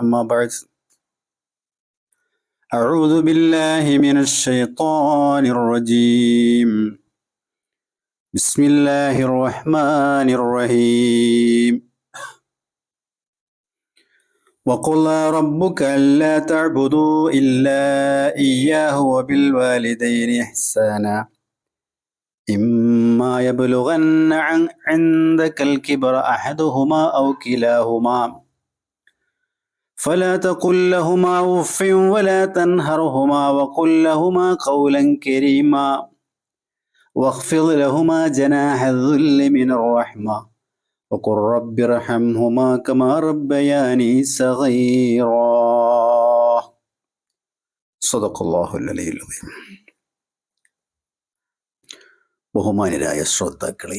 أما بعد أعوذ بالله من الشيطان الرجيم. بسم الله الرحمن الرحيم. وقل ربك ألا تعبدوا إلا إياه وبالوالدين إحسانا. إما يبلغن عن عندك الكبر أحدهما أو كلاهما. فلا تقل لهما أف ولا تنهرهما وقل لهما قولا كريما واخفض لهما جناح الذل من الرحمة وقل رب ارحمهما كما ربياني صغيرا صدق الله العلي العظيم ബഹുമാനരായ ശ്രോതാക്കളെ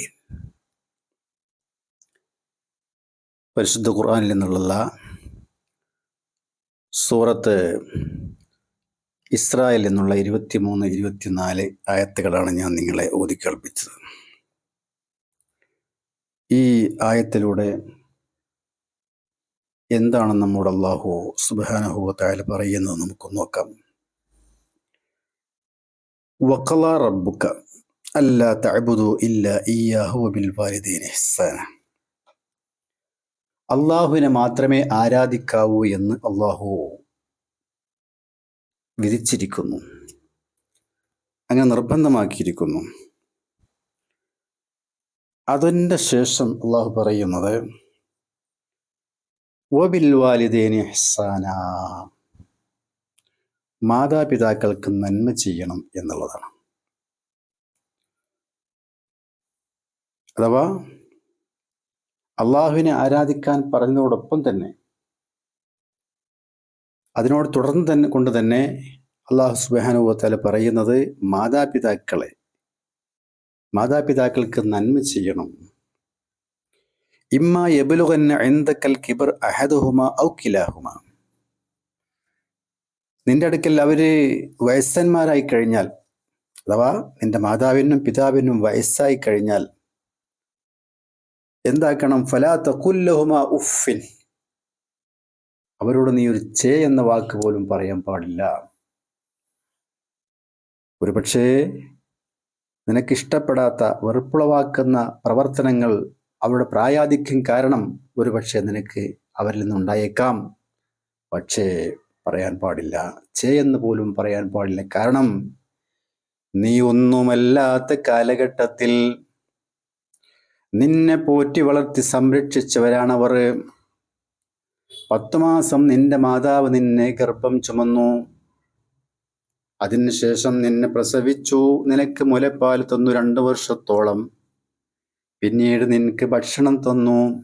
പരിശുദ്ധ ഖുർആാനിൽ നിന്നുള്ള സൂറത്ത് ഇസ്രായേൽ എന്നുള്ള ഇരുപത്തിമൂന്ന് ഇരുപത്തിനാല് ആയത്തുകളാണ് ഞാൻ നിങ്ങളെ ഓതിക്കേൾപ്പിച്ചത് ഈ ആയത്തിലൂടെ എന്താണ് നമ്മുടെ അള്ളാഹു സുബാനഹുവത്തായ പറയുന്നത് നമുക്ക് നോക്കാം. വക്കല റബ്ബുക്ക അല്ല തഅബുദു ഇല്ല ഇയ്യാഹു ബിൽ വാലിദീൻ ഇഹ്സാന. അള്ളാഹുവിനെ മാത്രമേ ആരാധിക്കാവൂ എന്ന് അള്ളാഹു വിധിച്ചിരിക്കുന്നു. അങ്ങനെ നിർബന്ധമാക്കിയിരിക്കുന്നു. അതിന്റെ ശേഷം അള്ളാഹു പറയുന്നത് വബിൽ വാലിദേനി മാതാപിതാക്കൾക്ക് നന്മ ചെയ്യണം എന്നുള്ളതാണ്. അഥവാ അള്ളാഹുവിനെ ആരാധിക്കാൻ പറഞ്ഞതോടൊപ്പം തന്നെ അതിനോട് തുടർന്ന് തന്നെ കൊണ്ട് തന്നെ അള്ളാഹു സുബാനുഭവത്താൽ പറയുന്നത് മാതാപിതാക്കളെ മാതാപിതാക്കൾക്ക് നന്മ ചെയ്യണം. ഇമ്മ എബുലുകന്ന എന്തക്കൽ കിബർ അഹദുഹുമ ഔ കിലാഹുമ. നിന്റെ അടുക്കൽ അവർ വയസ്സന്മാരായി കഴിഞ്ഞാൽ അഥവാ നിന്റെ മാതാവിനും പിതാവിനും വയസ്സായി കഴിഞ്ഞാൽ എന്താക്കണം? ഫലാത്ത കുല്ലഹുമ ഉഫിൻ അവരോട് നീ ഒരു ചേ എന്ന വാക്ക് പോലും പറയാൻ പാടില്ല. ഒരുപക്ഷേ നിനക്കിഷ്ടപ്പെടാത്ത വെറുപ്പുളവാക്കുന്ന പ്രവർത്തനങ്ങൾ അവരുടെ പ്രായാധിക്യം കാരണം ഒരുപക്ഷെ നിനക്ക് അവരിൽ നിന്നുണ്ടായേക്കാം. പക്ഷേ പറയാൻ പാടില്ല. ചേ എന്ന് പോലും പറയാൻ പാടില്ല. കാരണം നീ ഒന്നുമല്ലാത്ത കാലഘട്ടത്തിൽ നിന്നെ പോറ്റി വളർത്തി സംരക്ഷിച്ചവരാണവർ. പത്തു മാസം നിന്റെ മാതാവ് നിന്നെ ഗർഭം ചുമന്നു. അതിനുശേഷം നിന്നെ പ്രസവിച്ചു. നിനക്ക് മുലപ്പാൽ തന്നു രണ്ടു വർഷത്തോളം. പിന്നീട് നിനക്ക് ഭക്ഷണം തന്നു.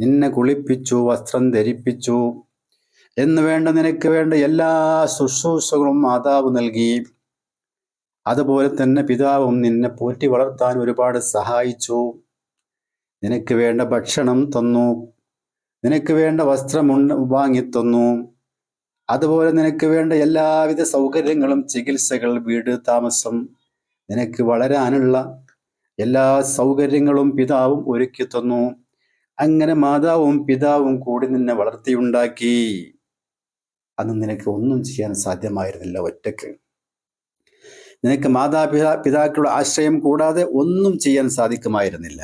നിന്നെ കുളിപ്പിച്ചു വസ്ത്രം ധരിപ്പിച്ചു. എന്ന് വേണ്ട നിനക്ക് വേണ്ട എല്ലാ ശുശ്രൂഷകളും മാതാവ് നൽകി. അതുപോലെ തന്നെ പിതാവും നിന്നെ പോറ്റി വളർത്താൻ ഒരുപാട് സഹായിച്ചു. നിനക്ക് വേണ്ട ഭക്ഷണം തന്നു. നിനക്ക് വേണ്ട വസ്ത്രം വാങ്ങിത്തന്നു അതുപോലെ നിനക്ക് വേണ്ട എല്ലാവിധ സൗകര്യങ്ങളും ചികിത്സകൾ വീട് താമസം നിനക്ക് വളരാനുള്ള എല്ലാ സൗകര്യങ്ങളും പിതാവും ഒരുക്കി തന്നു. അങ്ങനെ മാതാവും പിതാവും കൂടി നിന്നെ വളർത്തിയുണ്ടാക്കി. അന്ന് നിനക്ക് ഒന്നും ചെയ്യാൻ സാധ്യമായിരുന്നില്ല ഒറ്റയ്ക്ക് നിനക്ക് മാതാപിതാ പിതാക്കളുടെ ആശ്രയം കൂടാതെ ഒന്നും ചെയ്യാൻ സാധിക്കുമായിരുന്നില്ല.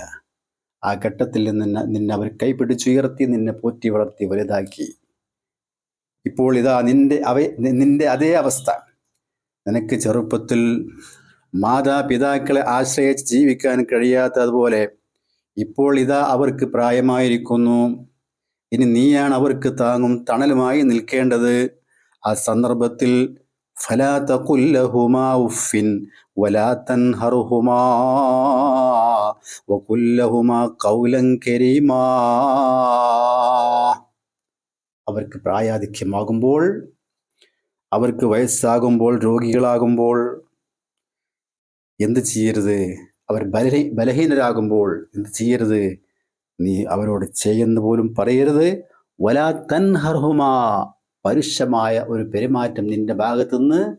ആ ഘട്ടത്തിൽ നിന്ന് നിന്നെ അവർ കൈപിടിച്ചുയർത്തി നിന്നെ പോറ്റി വളർത്തി വലുതാക്കി. ഇപ്പോൾ ഇതാ നിന്റെ അവ നിന്റെ അതേ അവസ്ഥ. നിനക്ക് ചെറുപ്പത്തിൽ മാതാപിതാക്കളെ ആശ്രയിച്ച് ജീവിക്കാൻ കഴിയാത്തതുപോലെ ഇപ്പോൾ ഇതാ അവർക്ക് പ്രായമായിരിക്കുന്നു. ഇനി നീയാണ് അവർക്ക് താങ്ങും തണലുമായി നിൽക്കേണ്ടത്. ആ സന്ദർഭത്തിൽ ഫലാ തഖുല്ലഹുമാ ഉഫിൻ വലാ തൻഹറുഹുമാ വകുല്ലഹുമാ ഖൗലൻ കരീമാ. അവർക്ക് പ്രായാധിക്യമാകുമ്പോൾ അവർക്ക് വയസ്സാകുമ്പോൾ രോഗികളാകുമ്പോൾ എന്ത് ചെയ്യരുത്? അവർ ബലഹീ ബലഹീനരാകുമ്പോൾ എന്ത് ചെയ്യരുത്? നീ അവരോട് ചെയ്യുന്ന പോലും പറയരുത്. വലാ തൻഹർഹുമാ പരുഷമായ ഒരു പെരുമാറ്റം നിന്റെ ഭാഗത്തുനിന്ന്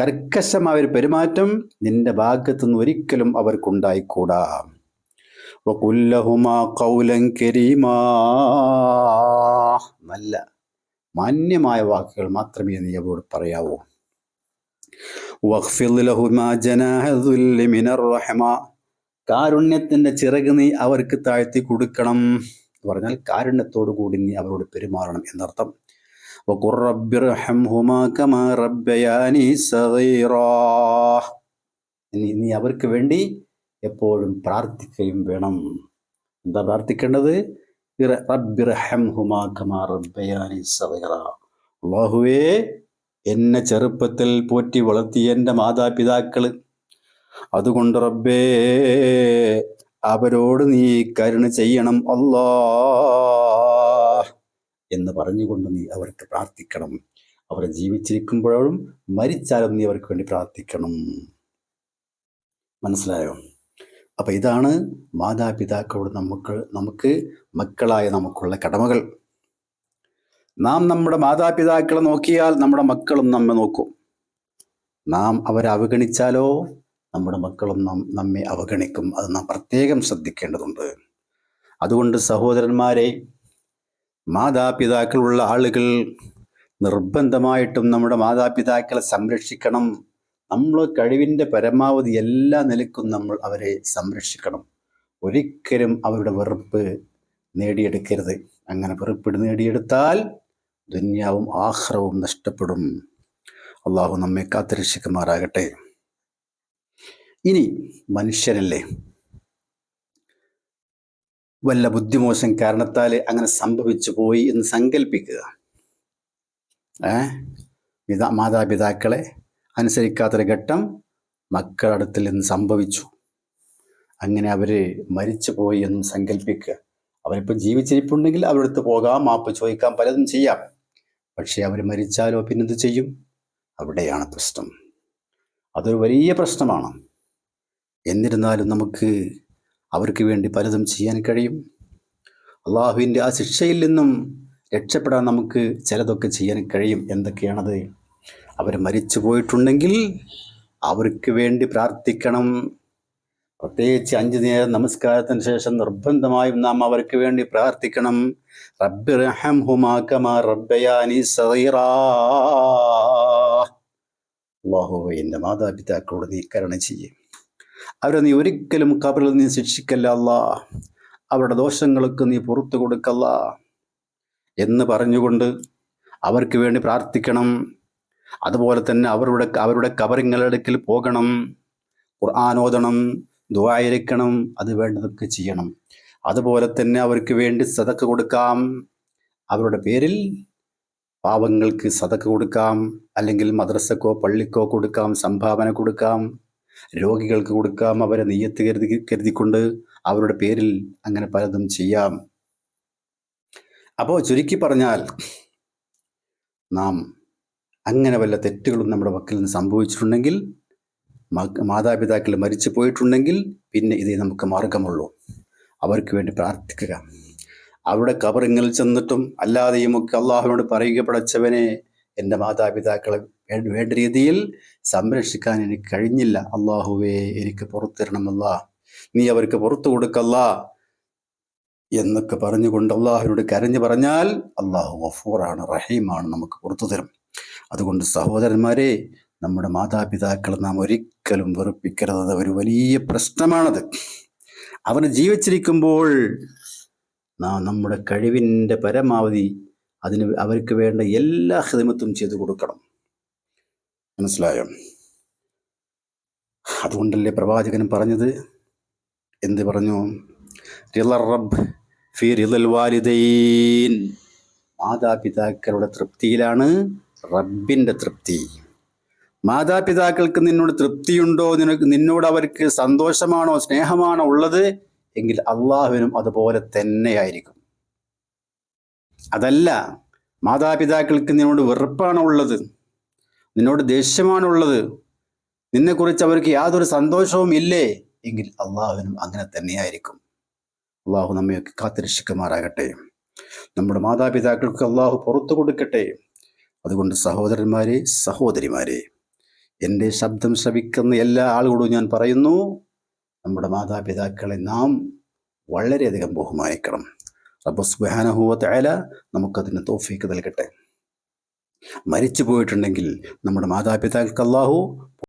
കർക്കശമായ ഒരു പെരുമാറ്റം നിന്റെ ഭാഗത്തുനിന്ന് ഒരിക്കലും അവർക്കുണ്ടായിക്കൂടാ. നല്ല മാന്യമായ വാക്കുകൾ മാത്രമേ നീ അവരോട് പറയാവൂ. കാരുണ്യത്തിന്റെ ചിറക് നീ അവർക്ക് താഴ്ത്തി കൊടുക്കണം. എന്ന് പറഞ്ഞാൽ കാരുണ്യത്തോടു കൂടി നീ അവരോട് പെരുമാറണം എന്നർത്ഥം. وقل رب ارحمهما كما ربياني صغيرا നീ നീ അവർക്ക് വേണ്ടി എപ്പോഴും പ്രാർത്ഥിക്കുകയും വേണം എന്താ പ്രാർത്ഥിക്കേണ്ടത് ഇറ- റബ്ബി റഹംഹുമാ കമാ റബ്ബയാനി സഗീറ. അല്ലാഹുവേ എന്നെ ചെറുപ്പത്തിൽ പോറ്റി വളർത്തിയ എൻ്റെ മാതാപിതാക്കള് അതുകൊണ്ട് റബ്ബേ അവരോട് നീ കരുണ ചെയ്യണം അല്ലാ എന്ന് പറഞ്ഞുകൊണ്ട് നീ അവർക്ക് പ്രാർത്ഥിക്കണം. അവർ ജീവിച്ചിരിക്കുമ്പോഴും മരിച്ചാലും നീ അവർക്ക് വേണ്ടി പ്രാർത്ഥിക്കണം. മനസ്സിലായോ? അപ്പോൾ ഇതാണ് മാതാപിതാക്കളോട് നമുക്ക് നമുക്ക് മക്കളായ നമുക്കുള്ള കടമകൾ. നാം നമ്മുടെ മാതാപിതാക്കളെ നോക്കിയാൽ നമ്മുടെ മക്കളും നമ്മെ നോക്കും. നാം അവരെ അവഗണിച്ചാലോ? നമ്മുടെ മക്കളും നാം നമ്മെ അവഗണിക്കും. അത് നാം പ്രത്യേകം ശ്രദ്ധിക്കേണ്ടതുണ്ട്. അതുകൊണ്ട് സഹോദരന്മാരെ മാതാപിതാക്കളുള്ള ആളുകൾ നിർബന്ധമായിട്ടും നമ്മുടെ മാതാപിതാക്കളെ സംരക്ഷിക്കണം. നമ്മൾ കഴിവിന്റെ പരമാവധി എല്ലാ നിലക്കും നമ്മൾ അവരെ സംരക്ഷിക്കണം. ഒരിക്കലും അവരുടെ വെറുപ്പ് നേടിയെടുക്കരുത്. അങ്ങനെ വെറുപ്പ് നേടിയെടുത്താൽ ദുന്യാവും ആഹ്റവും നഷ്ടപ്പെടും. അള്ളാഹു നമ്മെ കാത്തുരക്ഷിക്കുമാറാകട്ടെ. ഇനി മനുഷ്യരല്ലേ? വല്ല ബുദ്ധിമോശം കാരണത്താൽ അങ്ങനെ സംഭവിച്ചു പോയി എന്ന് സങ്കല്പിക്കുക ഏ? പിതാ മാതാപിതാക്കളെ അനുസരിക്കാത്തൊരു ഘട്ടം മക്കളടുത്തിൽ നിന്ന് സംഭവിച്ചു. അങ്ങനെ അവർ മരിച്ചു പോയി എന്നും സങ്കല്പിക്കുക അവരിപ്പോൾ ജീവിച്ചിരിപ്പുണ്ടെങ്കിൽ അവരടുത്ത് പോകാം മാപ്പ് ചോദിക്കാം പലതും ചെയ്യാം. പക്ഷേ അവർ മരിച്ചാലോ പിന്നെന്ത് ചെയ്യും? അവിടെയാണ് പ്രശ്നം. അതൊരു വലിയ പ്രശ്നമാണ്. എന്നിരുന്നാലും നമുക്ക് അവർക്ക് വേണ്ടി പലതും ചെയ്യാൻ കഴിയും. അള്ളാഹുവിന്റെ ആ ശിക്ഷയിൽ നിന്നും രക്ഷപ്പെടാൻ നമുക്ക് ചിലതൊക്കെ ചെയ്യാൻ കഴിയും എന്തൊക്കെയാണത്? അവർ മരിച്ചു പോയിട്ടുണ്ടെങ്കിൽ അവർക്ക് വേണ്ടി പ്രാർത്ഥിക്കണം. പ്രത്യേകിച്ച് അഞ്ച് നേരം നമസ്കാരത്തിന് ശേഷം നിർബന്ധമായും നാം അവർക്ക് വേണ്ടി പ്രാർത്ഥിക്കണം. റബ്ബി റഹം ഹുമാക്കമാ റബ്ബയാനി സഗീറാ. അല്ലാഹുവേ എന്റെ മാതാപിതാക്കളോട് നീ കരുണ ചെയ്യും. അവരെ നീ ഒരിക്കലും കബറിൽ നീ ശിക്ഷിക്കല്ല അല്ല. അവരുടെ ദോഷങ്ങൾക്ക് നീ പുറത്തു കൊടുക്കല്ല. എന്ന് പറഞ്ഞുകൊണ്ട് അവർക്ക് വേണ്ടി പ്രാർത്ഥിക്കണം. അതുപോലെ തന്നെ അവരുടെ അവരുടെ കബറിങ്ങളടുക്കിൽ പോകണം. ഖുർആാനോദണം ദ്വായിരിക്കണം അത് വേണ്ടതൊക്കെ ചെയ്യണം. അതുപോലെ തന്നെ അവർക്ക് വേണ്ടി സതക്ക് കൊടുക്കാം. അവരുടെ പേരിൽ പാവങ്ങൾക്ക് സതക്ക് കൊടുക്കാം. അല്ലെങ്കിൽ മദ്രസക്കോ പള്ളിക്കോ കൊടുക്കാം സംഭാവന കൊടുക്കാം. രോഗികൾക്ക് കൊടുക്കാം. അവരെ നെയ്യത്ത് കരുതി കരുതിക്കൊണ്ട് അവരുടെ പേരിൽ അങ്ങനെ പലതും ചെയ്യാം. അപ്പോൾ ചുരുക്കി പറഞ്ഞാൽ നാം അങ്ങനെ വല്ല തെറ്റുകളും നമ്മുടെ വക്കിൽ നിന്ന് സംഭവിച്ചിട്ടുണ്ടെങ്കിൽ മാതാപിതാക്കൾ മരിച്ചു പോയിട്ടുണ്ടെങ്കിൽ പിന്നെ ഇതേ നമുക്ക് മാർഗമുള്ളൂ. അവർക്ക് വേണ്ടി പ്രാർത്ഥിക്കുക. അവരുടെ കബറിങ്ങിൽ ചെന്നിട്ടും അല്ലാതെയും ഒക്കെ അള്ളാഹുവിനോട് പറയുക പടച്ചവനെ എന്റെ മാതാപിതാക്കളെ വേണ്ട രീതിയിൽ സംരക്ഷിക്കാൻ എനിക്ക് കഴിഞ്ഞില്ല. അള്ളാഹുവേ എനിക്ക് പുറത്തു തരണമല്ല നീ അവർക്ക് പുറത്തു കൊടുക്കല്ല എന്നൊക്കെ പറഞ്ഞുകൊണ്ട് അള്ളാഹുവിനോട് കരഞ്ഞു പറഞ്ഞാൽ അള്ളാഹു ഗഫൂറാണ് റഹീമാണ് നമുക്ക് പുറത്തു തരും. അതുകൊണ്ട് സഹോദരന്മാരെ നമ്മുടെ മാതാപിതാക്കളെ നാം ഒരിക്കലും വെറുപ്പിക്കരുത്. ഒരു വലിയ പ്രശ്നമാണത്. അവർ ജീവിച്ചിരിക്കുമ്പോൾ നാം നമ്മുടെ കഴിവിന്റെ പരമാവധി അതിന് അവർക്ക് വേണ്ട എല്ലാ ഹിതമത്തും ചെയ്തു കൊടുക്കണം. മനസ്സിലായോ? അതുകൊണ്ടല്ലേ പ്രവാചകൻ പറഞ്ഞത്? എന്ത് പറഞ്ഞു? റബ്ബ് വാലിദൈൻ. മാതാപിതാക്കളുടെ തൃപ്തിയിലാണ് റബ്ബിന്റെ തൃപ്തി. മാതാപിതാക്കൾക്ക് നിന്നോട് തൃപ്തിയുണ്ടോ? നിനക്ക് നിന്നോട് അവർക്ക് സന്തോഷമാണോ സ്നേഹമാണോ ഉള്ളത്? എങ്കിൽ അള്ളാഹുവിനും അതുപോലെ തന്നെയായിരിക്കും. അതല്ല മാതാപിതാക്കൾക്ക് നിന്നോട് വെറുപ്പാണുള്ളത്. നിന്നോട് ദേഷ്യമാണുള്ളത്. നിന്നെക്കുറിച്ച് അവർക്ക് യാതൊരു സന്തോഷവും ഇല്ലേ? എങ്കിൽ അള്ളാഹുവിനും അങ്ങനെ തന്നെയായിരിക്കും. അള്ളാഹു നമ്മയൊക്കെ കാത്തിരക്ഷിക്കുമാറാകട്ടെ. നമ്മുടെ മാതാപിതാക്കൾക്ക് അള്ളാഹു പുറത്തു കൊടുക്കട്ടെ. അതുകൊണ്ട് സഹോദരന്മാരെ സഹോദരിമാരെ എന്റെ ശബ്ദം ശ്രവിക്കുന്ന എല്ലാ ആളുകളോടും ഞാൻ പറയുന്നു നമ്മുടെ മാതാപിതാക്കളെ നാം വളരെയധികം ബഹുമാനിക്കണം. റബ്ബ് തആല നമുക്കതിന് തോഫീക്ക് നൽകട്ടെ. മരിച്ചു പോയിട്ടുണ്ടെങ്കിൽ നമ്മുടെ മാതാപിതാക്കൾക്ക് അള്ളാഹു